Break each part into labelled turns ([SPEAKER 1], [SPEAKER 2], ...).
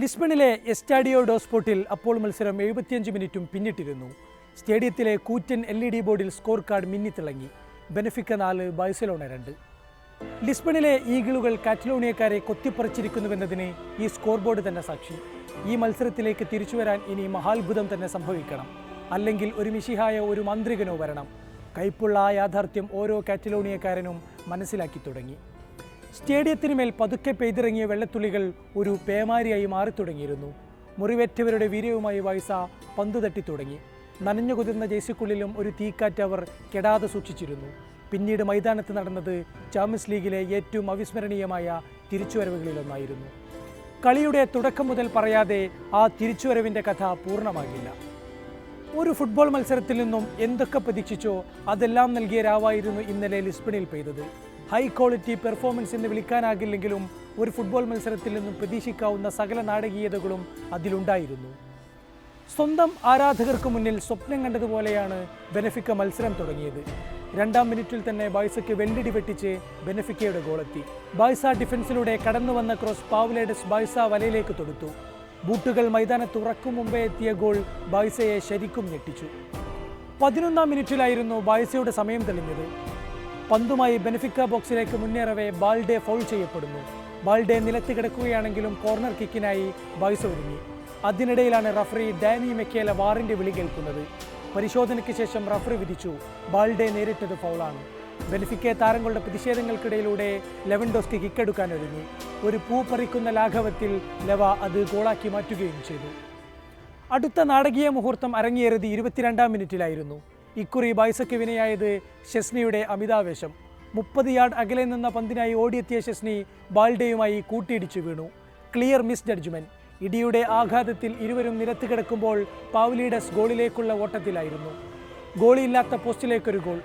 [SPEAKER 1] ലിസ്ബണിലെ എസ്റ്റാഡിയോ ഡോസ്പോർട്ടിൽ അപ്പോൾ മത്സരം എഴുപത്തിയഞ്ച് മിനിറ്റും പിന്നിട്ടിരുന്നു. സ്റ്റേഡിയത്തിലെ കൂറ്റൻ എൽ ഇ ഡി ബോർഡിൽ സ്കോർ കാർഡ് മിന്നിത്തിളങ്ങി. ബെനഫിക്ക നാല് ബാഴ്സലോണ രണ്ട്. ലിസ്ബണിലെ ഈഗിളുകൾ കാറ്റലോണിയക്കാരെ കൊത്തിപ്പറിച്ചിരിക്കുന്നുവെന്നതിന് ഈ സ്കോർ ബോർഡ് തന്നെ സാക്ഷി. ഈ മത്സരത്തിലേക്ക് തിരിച്ചുവരാൻ ഇനി മഹാത്ഭുതം തന്നെ സംഭവിക്കണം. അല്ലെങ്കിൽ ഒരു മിഷിഹായ ഒരു മന്ത്രികനോ വരണം. കൈപ്പുള്ള ആ യാഥാർത്ഥ്യം ഓരോ കാറ്റലോണിയക്കാരനും മനസ്സിലാക്കി തുടങ്ങി. സ്റ്റേഡിയത്തിന് മേൽ പതുക്കെ പെയ്തിറങ്ങിയ വെള്ളത്തുള്ളികൾ ഒരു പേമാരിയായി മാറിത്തുടങ്ങിയിരുന്നു. മുറിവേറ്റവരുടെ വീര്യവുമായി വൈസ പന്തു തട്ടി തുടങ്ങി. നനഞ്ഞു കുതിർന്ന ജേസിക്കുള്ളിലും ഒരു തീക്കാറ്റ് അവർ കെടാതെ സൂക്ഷിച്ചിരുന്നു. പിന്നീട് മൈതാനത്ത് നടന്നത് ചാമ്പ്യൻസ് ലീഗിലെ ഏറ്റവും അവിസ്മരണീയമായ തിരിച്ചുവരവുകളിലൊന്നായിരുന്നു. കളിയുടെ തുടക്കം മുതൽ പറയാതെ ആ തിരിച്ചുവരവിന്റെ കഥ പൂർണമാകില്ല. ഒരു ഫുട്ബോൾ മത്സരത്തിൽ നിന്നും എന്തൊക്കെ പ്രതീക്ഷിച്ചോ അതെല്ലാം നൽകിയ രാവായിരുന്നു ഇന്നലെ ലിസ്ബണിൽ പെയ്തത്. ഹൈ ക്വാളിറ്റി പെർഫോമൻസ് എന്ന് വിളിക്കാനാകില്ലെങ്കിലും ഒരു ഫുട്ബോൾ മത്സരത്തിൽ നിന്നും പ്രതീക്ഷിക്കാവുന്ന സകല നാടകീയതകളും അതിലുണ്ടായിരുന്നു. സ്വന്തം ആരാധകർക്ക് മുന്നിൽ സ്വപ്നം കണ്ടതുപോലെയാണ് ബെനഫിക്ക മത്സരം തുടങ്ങിയത്. രണ്ടാം മിനിറ്റിൽ തന്നെ ബായ്സയ്ക്ക് വെല്ലിടി വെട്ടിച്ച് ബെനഫിക്കയുടെ ഗോളെത്തി. ബായ്സ ഡിഫൻസിലൂടെ കടന്നു വന്ന ക്രോസ് പാവ്ലേഡസ് ബായ്സ വലയിലേക്ക് തൊടുത്തു. ബൂട്ടുകൾ മൈതാനത്ത് ഉറക്കും മുമ്പേ എത്തിയ ഗോൾ ബായ്സയെ ശരിക്കും ഞെട്ടിച്ചു. പതിനൊന്നാം മിനിറ്റിലായിരുന്നു ബായ്സയുടെ സമയം തെളിഞ്ഞത്. പന്തുമായി ബെനഫിക്ക ബോക്സിലേക്ക് മുന്നേറവേ ബാൽഡേ ഫൗൾ ചെയ്യപ്പെടുന്നു. ബാൽഡേ നിലത്ത് കിടക്കുകയാണെങ്കിലും കോർണർ കിക്കിനായി ബൈസ് ഒരുങ്ങി. അതിനിടയിലാണ് റഫറി ഡാനി മെക്കേല വാറിന്റെ വിളി കേൾക്കുന്നത്. പരിശോധനയ്ക്ക് ശേഷം റഫറി വിധിച്ചു ബാൾഡെ നേരിട്ടത് ഫൗളാണ് ബെനഫിക്ക താരങ്ങളുടെ പ്രതിഷേധങ്ങൾക്കിടയിലൂടെ ലെവൻഡോസ്കി കിക്കെടുക്കാൻ ഒരുങ്ങി. ഒരു പൂ പറിക്കുന്ന ലാഘവത്തിൽ ലവ അത് ഗോളാക്കി മാറ്റുകയും ചെയ്തു. അടുത്ത നാടകീയ മുഹൂർത്തം അരങ്ങേറിയത് ഇരുപത്തിരണ്ടാം മിനിറ്റിലായിരുന്നു ഇക്കുറി ബൈസക്ക് വിനയായത് ഷെസ്നിയുടെ അമിതാവേശം. മുപ്പത് യാർഡ് അകലെ നിന്ന പന്തിനായി ഓടിയെത്തിയ ഷെസ്നി ബാൽഡയുമായി കൂട്ടിയിടിച്ചു വീണു. ക്ലിയർ മിസ് ജഡ്ജ്മെന്റ് ഇടിയുടെ ആഘാതത്തിൽ ഇരുവരും നിരത്ത് കിടക്കുമ്പോൾ പാവ്ലീഡസ് ഗോളിലേക്കുള്ള ഓട്ടത്തിലായിരുന്നു. ഗോളിയില്ലാത്ത പോസ്റ്റിലേക്കൊരു ഗോൾ.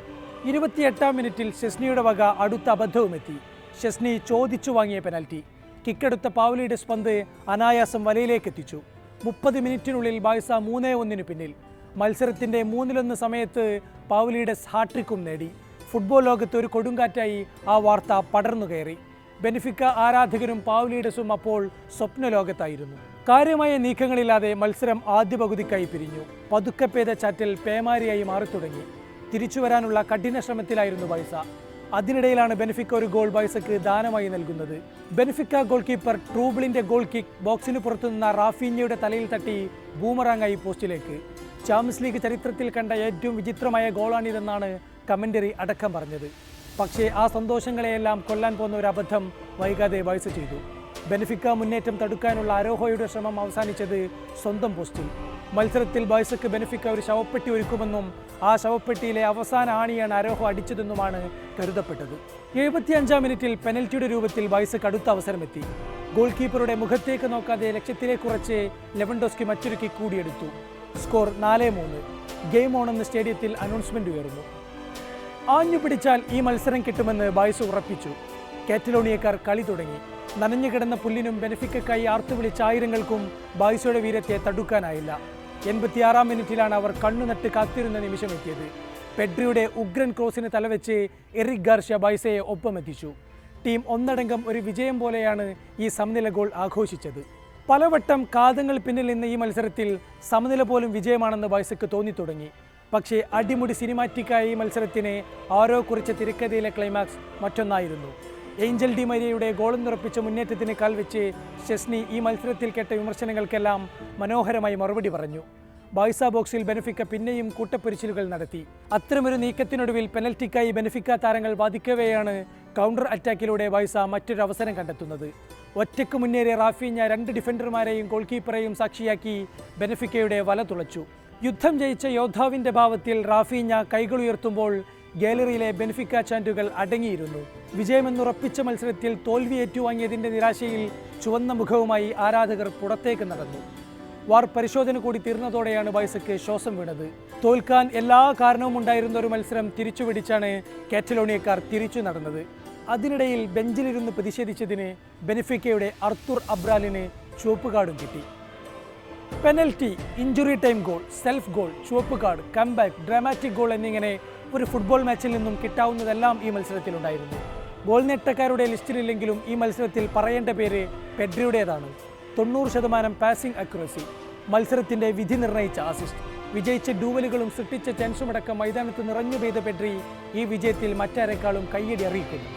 [SPEAKER 1] ഇരുപത്തിയെട്ടാം മിനിറ്റിൽ ഷെസ്നിയുടെ വക അടുത്ത അബദ്ധവുമെത്തി. ഷെസ്നി ചോദിച്ചു വാങ്ങിയ പെനാൽറ്റി കിക്കെടുത്ത പാവ്ലീഡസ് പന്ത് അനായാസം വലയിലേക്കെത്തിച്ചു. മുപ്പത് മിനിറ്റിനുള്ളിൽ ബായ്സ മൂന്നേ ഒന്നിന് പിന്നിൽ. മത്സരത്തിന്റെ മൂന്നിലൊന്ന് സമയത്ത് പാവ്ലീഡസ് ഹാട്രിക്കും നേടി. ഫുട്ബോൾ ലോകത്ത് ഒരു കൊടുങ്കാറ്റായി ആ വാർത്ത പടർന്നു കയറി. ബെനിഫിക്ക ആരാധകരും പാവ്ലീഡസും അപ്പോൾ സ്വപ്ന ലോകത്തായിരുന്നു കാര്യമായ നീക്കങ്ങളില്ലാതെ മത്സരം ആദ്യ പകുതിക്കായി പിരിഞ്ഞു. പതുക്കെ പെയ്ത ചാറ്റൽ പേമാരിയായി മാറിത്തുടങ്ങി. തിരിച്ചു വരാനുള്ള കഠിന ശ്രമത്തിലായിരുന്നു ബൈസ. അതിനിടയിലാണ് ബെനിഫിക്ക ഒരു ഗോൾ ബൈസക്ക് ദാനമായി നൽകുന്നത്. ബെനിഫിക്ക ഗോൾ കീപ്പർ ട്രൂബിളിന്റെ ഗോൾ കിക്ക് ബോക്സിന് പുറത്തുനിന്ന റാഫീഞ്ഞയുടെ തലയിൽ തട്ടി ബൂമറാങ്ങായി പോസ്റ്റിലേക്ക്. ചാമ്പ്യൻസ് ലീഗ് ചരിത്രത്തിൽ കണ്ട ഏറ്റവും വിചിത്രമായ ഗോളാണിതെന്നാണ് കമന്ററി അടക്കം പറഞ്ഞത്. പക്ഷേ ആ സന്തോഷങ്ങളെയെല്ലാം കൊല്ലാൻ പോകുന്ന ഒരു അബദ്ധം വൈകാതെ വയസ്സ് ചെയ്തു. ബെനിഫിക്ക മുന്നേറ്റം തടുക്കാനുള്ള അരോഹയുടെ ശ്രമം അവസാനിച്ചത് സ്വന്തം പോസ്റ്റിൽ. മത്സരത്തിൽ ബൈസക്ക് ബെനിഫിക്ക ഒരു ശവപ്പെട്ടി ഒരുക്കുമെന്നും ആ ശവപ്പെട്ടിയിലെ അവസാന ആണിയാണ് അരോഹ അടിച്ചതെന്നുമാണ് കരുതപ്പെട്ടത്. എഴുപത്തിയഞ്ചാം മിനിറ്റിൽ പെനൽറ്റിയുടെ രൂപത്തിൽ ബൈസക്ക് അടുത്ത അവസരമെത്തി. ഗോൾ കീപ്പറുടെ മുഖത്തേക്ക് നോക്കാതെ ലക്ഷ്യത്തിലേക്ക് കുറച്ച് ലെവൻഡോസ്കി മറ്റൊരു കൂടിയെടുത്തു. സ്കോർ നാല് മൂന്ന്. ഗെയിം ഓൺ എന്ന സ്റ്റേഡിയത്തിൽ അനൗൺസ്മെന്റ് ഉയർന്നു. ആഞ്ഞു പിടിച്ചാൽ ഈ മത്സരം കിട്ടുമെന്ന് ബായ്സ് ഉറപ്പിച്ചു. കാറ്റലോണിയക്കാർ കളി തുടങ്ങി. നനഞ്ഞു കിടന്ന പുല്ലിനും ബെനഫിക്കക്കായി ആർത്തു വിളിച്ച ആയിരങ്ങൾക്കും ബായ്സയുടെ വീരത്തെ തടുക്കാനായില്ല. എൺപത്തിയാറാം മിനിറ്റിലാണ് അവർ കണ്ണുനട്ട് കാത്തിരുന്ന നിമിഷം എത്തിയത്. പെഡ്രിയുടെ ഉഗ്രൻ ക്രോസിന് തലവെച്ച് എറിക് ഗാർഷ്യ ബൈസയെ ഒപ്പമെത്തിച്ചു. ടീം ഒന്നടങ്കം ഒരു വിജയം പോലെയാണ് ഈ സമനില ഗോൾ ആഘോഷിച്ചത്. പലവട്ടം കാതങ്ങൾ പിന്നിൽ നിന്ന് ഈ മത്സരത്തിൽ സമനില പോലും വിജയമാണെന്ന് ബൈസക്ക് തോന്നിത്തുടങ്ങി. പക്ഷേ അടിമുടി സിനിമാറ്റിക്കായ ഈ മത്സരത്തിനെ ആരോ കുറിച്ച തിരക്കഥയിലെ ക്ലൈമാക്സ് മറ്റൊന്നായിരുന്നു. ഏഞ്ചൽ ഡി മരിയയുടെ ഗോളെന്നുറപ്പിച്ച മുന്നേറ്റത്തിന് കാൽവെച്ച് ഷെസ്നി ഈ മത്സരത്തിൽ കേട്ട വിമർശനങ്ങൾക്കെല്ലാം മനോഹരമായി മറുപടി പറഞ്ഞു. ബായ്സ ബോക്സിൽ ബെനഫിക്ക പിന്നെയും കൂട്ടപ്പൊരിച്ചിലുകൾ നടത്തി. അത്തരമൊരു നീക്കത്തിനൊടുവിൽ പെനൽറ്റിക്കായി ബെനഫിക്ക താരങ്ങൾ വാദിക്കവെയാണ് കൗണ്ടർ അറ്റാക്കിലൂടെ ബായ്സ മറ്റൊരു അവസരം കണ്ടെത്തുന്നത്. ഒറ്റയ്ക്ക് മുന്നേറിയ റാഫീഞ്ഞ രണ്ട് ഡിഫൻഡർമാരെയും ഗോൾ കീപ്പറെയും സാക്ഷിയാക്കി ബെനഫിക്കയുടെ വല തുളച്ചു. യുദ്ധം ജയിച്ച യോദ്ധാവിന്റെ ഭാവത്തിൽ റാഫീഞ്ഞ കൈകൾ ഉയർത്തുമ്പോൾ ഗാലറിയിലെ ബെനഫിക്ക ചാന്റുകൾ അടങ്ങിയിരുന്നു. വിജയമെന്നുറപ്പിച്ച മത്സരത്തിൽ തോൽവി ഏറ്റുവാങ്ങിയതിന്റെ നിരാശയിൽ ചുവന്ന മുഖവുമായി ആരാധകർ പുറത്തേക്ക് നടന്നു. വാർ പരിശോധന കൂടി തീർന്നതോടെയാണ് ബൈസക്ക് ശ്വാസം വീണത്. തോൽക്കാൻ എല്ലാ കാരണവും ഉണ്ടായിരുന്ന ഒരു മത്സരം തിരിച്ചുപിടിച്ചാണ് കാറ്റലോണിയക്കാർ തിരിച്ചു നടന്നത്. അതിനിടയിൽ ബെഞ്ചിലിരുന്ന് പ്രതിഷേധിച്ചതിന് ബെനിഫിക്കയുടെ അർത്തുർ അബ്രാലിന് ചുവപ്പ് കാർഡും കിട്ടി. Penalty injury time goal self goal ചുവപ്പ് കാർഡ് കംബാക്ക് ഡ്രാമാറ്റിക് ഗോൾ എന്നിങ്ങനെ ഒരു ഫുട്ബോൾ മാച്ചിൽ നിന്നും കിട്ടാവുന്നതെല്ലാം ഈ മത്സരത്തിലുണ്ടായിരുന്നു. ഗോൾ നേട്ടക്കാരുടെ ലിസ്റ്റിലില്ലെങ്കിലും ഈ മത്സരത്തിൽ പറയേണ്ട പേര് പെഡ്രിയുടേതാണ്. തൊണ്ണൂറ് ശതമാനം പാസിംഗ് അക്യുറസി മത്സരത്തിന്റെ വിധി നിർണയിച്ച അസിസ്റ്റ് വിജയിച്ച ഡൂവലുകളും സൃഷ്ടിച്ച ചാൻസുമടക്കം മൈതാനത്ത് നിറഞ്ഞു പെയ്ത പെഡ്രി ഈ വിജയത്തിൽ മറ്റാരെക്കാളും കയ്യടി അറിയിക്കുന്നു.